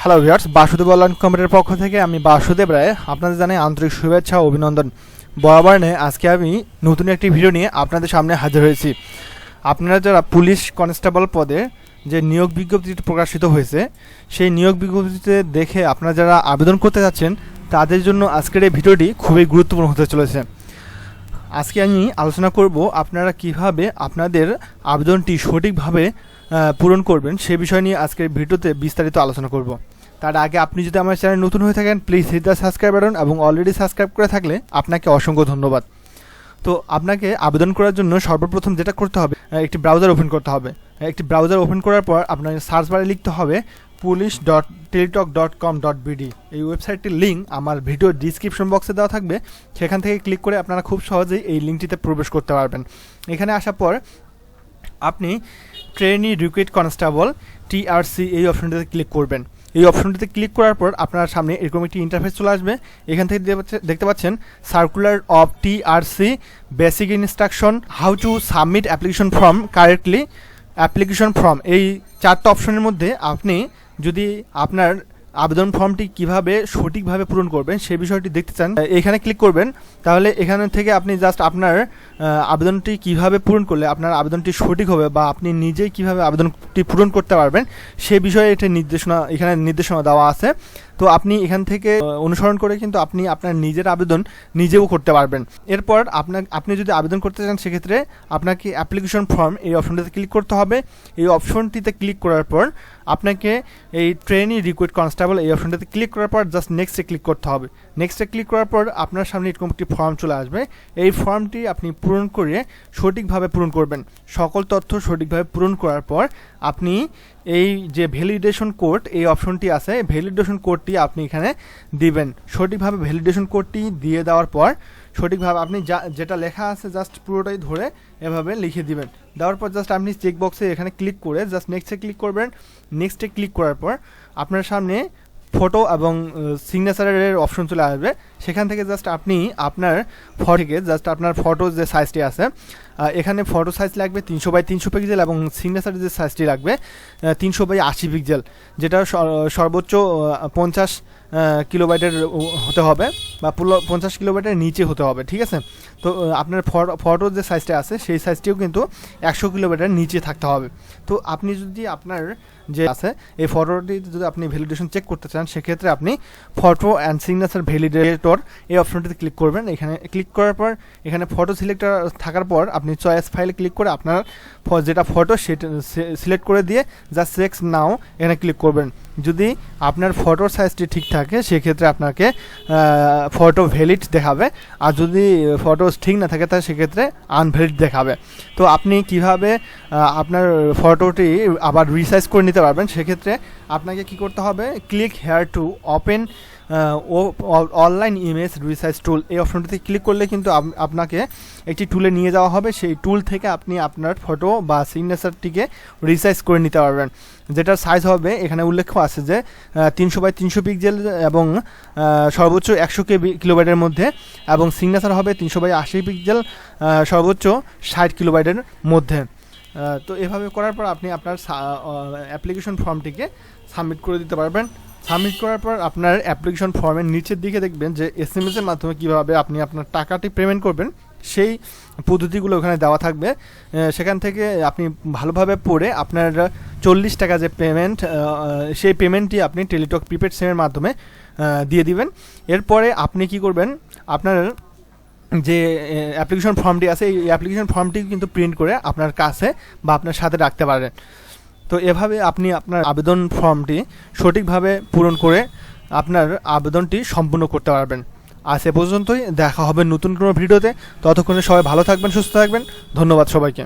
Hello viewers Basudeb online কম্পিউটারের পক্ষ থেকে আমি বাসুদেব রায়, আপনাদের জানাই আন্তরিক শুভেচ্ছা অভিনন্দন। বরাবর নিয়ে আজকে আমি নতুন একটি ভিডিও নিয়ে আপনাদের সামনে হাজির হয়েছি। আপনারা যারা পুলিশ কনস্টেবল পদে যে নিয়োগ বিজ্ঞপ্তিটি প্রকাশিত হয়েছে, সেই নিয়োগ বিজ্ঞপ্তিতে দেখে আপনারা যারা আবেদন করতে যাচ্ছেন, তাদের জন্য আজকের এই ভিডিওটি খুবই গুরুত্বপূর্ণ হতে চলেছে। আজকে আমি আলোচনা করব আপনারা কীভাবে আপনাদের আবেদনটি সঠিকভাবে পূরণ করবেন, সে বিষয় নিয়ে আজকের ভিডিওতে বিস্তারিত আলোচনা করব। তার আগে আপনি যদি আমার চ্যানেল নতুন হয়ে থাকেন please hit the subscribe button এবং অলরেডি সাবস্ক্রাইব করে থাকলে আপনাকে অসংখ্য ধন্যবাদ। তো আপনাকে আবেদন করার জন্য সর্বপ্রথম যেটা করতে হবে একটি ব্রাউজার ওপেন করতে হবে। একটি ব্রাউজার ওপেন করার পর আপনাকে সার্চ বারে লিখতে হবে police dot Teletalk dot com dot BD এই ওয়েবসাইটটির লিঙ্ক আমার ভিডিও ডিসক্রিপশন বক্সে দেওয়া থাকবে। সেখান থেকে ক্লিক করে আপনারা খুব সহজেই এই লিঙ্কটিতে প্রবেশ করতে পারবেন। এখানে আসার পর আপনি ট্রেনি রিক্রুইট কনস্টেবল টিআরসি এই অপশনটিতে ক্লিক করবেন। এই অপশনটিতে ক্লিক করার পর আপনার সামনে এরকম একটি ইন্টারফেস চলে আসবে। এখান থেকে দেখতে পাচ্ছেন circular of TRC basic instruction how to submit application form correctly application form এই চারটা অপশনের মধ্যে আপনি যদি আপনার আবেদন ফর্মটি কীভাবে সঠিকভাবে পূরণ করবেন সে বিষয়টি দেখতে চান। এখানে ক্লিক করবেন। তাহলে এখান থেকে আপনি জাস্ট আপনার আবেদনটি কীভাবে পূরণ করলে আপনার আবেদনটি সঠিক হবে বা আপনি নিজেই কীভাবে আবেদনটি পূরণ করতে পারবেন সে বিষয়ে এটি নির্দেশনা, এখানে নির্দেশনা দেওয়া আছে। তো আপনি এখান থেকে অনুসরণ করে কিন্তু আপনি আপনার নিজের আবেদন নিজেও করতে পারবেন। এরপর আপনার আপনি যদি আবেদন করতে চান, সেক্ষেত্রে আপনাকে অ্যাপ্লিকেশন ফর্ম এই অপশনটিতে ক্লিক করতে হবে। এই অপশনটিতে ক্লিক করার পর আপনাকে এই ট্রেনি রিক্রুইট কনস্টেবল এই অপশনটাতে ক্লিক করার পর জাস্ট নেক্সটে ক্লিক করতে হবে। নেক্সটে ক্লিক করার পর আপনার সামনে এরকম একটি ফর্ম চলে আসবে। এই ফর্মটি আপনি পূরণ করে সঠিকভাবে পূরণ করবেন। সকল তথ্য সঠিকভাবে পূরণ করার পর আপনি এই যে ভ্যালিডেশন কোড এই অপশনটি আছে ভ্যালিডেশন কোডটি আপনি এখানে দিবেন। সঠিকভাবে ভ্যালিডেশন কোডটি দিয়ে দেওয়ার পর সঠিকভাবে আপনি যা, যেটা লেখা আছে জাস্ট পুরোটাই ধরে এভাবে লিখে দিবেন। দেওয়ার পর জাস্ট আপনি চেক বক্সে এখানে ক্লিক করে জাস্ট নেক্সটে ক্লিক করবেন। নেক্সটে ক্লিক করার পর আপনার সামনে ফটো এবং সিগনেচারের অপশন চলে আসবে। সেখান থেকে জাস্ট আপনি আপনার ফটো থেকে জাস্ট আপনার ফটো যে সাইজটি আছে এখানে ফটো সাইজ লাগবে তিনশো বাই তিনশো পিক্সেল এবং সিগনেচারের যে সাইজটি লাগবে তিনশো বাই আশি পিক্সেল যেটা সর- সর্বোচ্চ পঞ্চাশ কিলোবাইটের হতে হবে বা পঞ্চাশ কিলোবাইটের নিচে হতে হবে, ঠিক আছে? তো আপনার ফটোর যে সাইজটা আছে, সেই সাইজটিও কিন্তু একশো কিলোমিটার নিচে থাকতে হবে। তো, আপনি যদি আপনার যে আছে, এই ফটোটি যদি আপনি ভ্যালিডেশন চেক করতে চান, সেক্ষেত্রে আপনি ফটো অ্যান্ড সিগনেচার ভ্যালিডেটর এই অপশনটিতে ক্লিক করবেন। এখানে ক্লিক করার পর, এখানে ফটো সিলেক্টর থাকার পর আপনি চয়েস ফাইলে ক্লিক করে আপনার যেটা ফটো সেটা সিলেক্ট করে দিয়ে যা সেক্স নাও এখানে ক্লিক করবেন। যদি আপনার ফটোর সাইজটি ঠিক থাকে, সেক্ষেত্রে আপনাকে ফটো ভ্যালিড দেখাবে। আর যদি ফটো ঠিক না থাকে, তাহলে সেক্ষেত্রে আনভ্যালিড দেখাবে। তো আপনি কীভাবে আপনার ফটোটি আবার রিসাইজ করে নিতে পারবেন? সেক্ষেত্রে আপনাকে কি করতে হবে? Click here to open online image resize tool এই অপশনটিতে ক্লিক করলে কিন্তু আপনাকে একটি টুলে নিয়ে যাওয়া হবে। সেই টুল থেকে আপনি আপনার ফটো বা সিগনেচারটিকে রিসাইজ করে নিতে পারবেন। যেটার সাইজ হবে, এখানে উল্লেখ আছে যে তিনশো বাই তিনশো পিক্সেল এবং সর্বোচ্চ একশো কেবি কিলোবাইটের মধ্যে এবং সিগনেচার হবে তিনশো বাই আশি পিক্সেল সর্বোচ্চ ষাট কিলোবাইটের মধ্যে। তো এভাবে করার পর আপনি আপনার অ্যাপ্লিকেশন ফর্মটিকে সাবমিট করে দিতে পারবেন। সাবমিট করার পর আপনার অ্যাপ্লিকেশন ফর্মের নিচের দিকে দেখবেন যে এস এম এর মাধ্যমে কীভাবে আপনি আপনার টাকাটি পেমেন্ট করবেন, সেই পদ্ধতিগুলো ওখানে দেওয়া থাকবে। সেখান থেকে আপনি ভালোভাবে পড়ে আপনার চল্লিশ টাকা যে পেমেন্ট সেই পেমেন্টটি আপনি টেলিটক প্রিপেড সিমের মাধ্যমে দিয়ে দিবেন। এরপরে আপনি কি করবেন, আপনার যে অ্যাপ্লিকেশন ফর্মটি আছে, এই অ্যাপ্লিকেশন ফর্মটি কিন্তু প্রিন্ট করে আপনার কাছে বা আপনার সাথে রাখতে পারেন তো এভাবে আপনি আপনার আবেদন ফর্মটি সঠিকভাবে পূরণ করে আপনার আবেদনটি সম্পূর্ণ করতে পারবেন। আর সে পর্যন্তই, দেখা হবে নতুন কোনো ভিডিওতে। ততক্ষণে সবাই ভালো থাকবেন, সুস্থ থাকবেন। ধন্যবাদ সবাইকে।